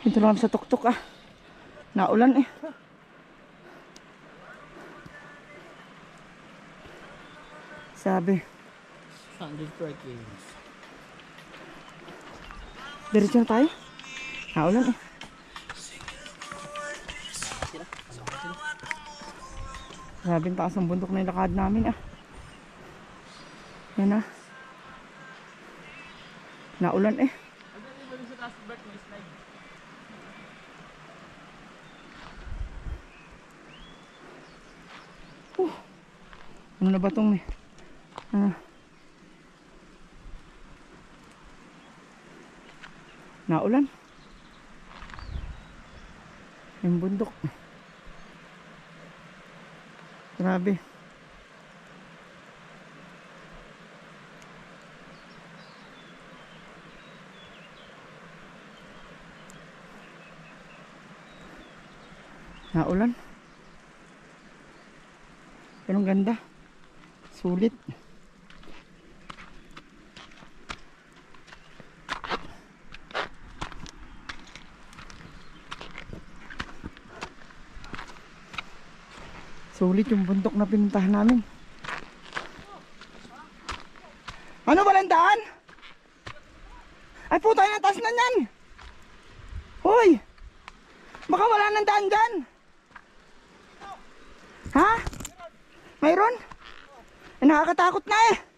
Dito lang sa tuktok ah. Naulan eh. Sabi, Standard parking. diretso na tayo. Naulan eh. Ang taas ng bundok na yung lakad namin ah. Yan ah. Naulan eh. Uh, ano na ba itong ah, naulan. Yung bundok. Grabe. Naulan. Pero ganda sulit Sulit yung bundok na pinuntahan namin. Ano ba daan? Ay puta na taas na yan. Hoy! Baka wala nang daan dyan. Ha? Mayroon? Nakakatakot na eh.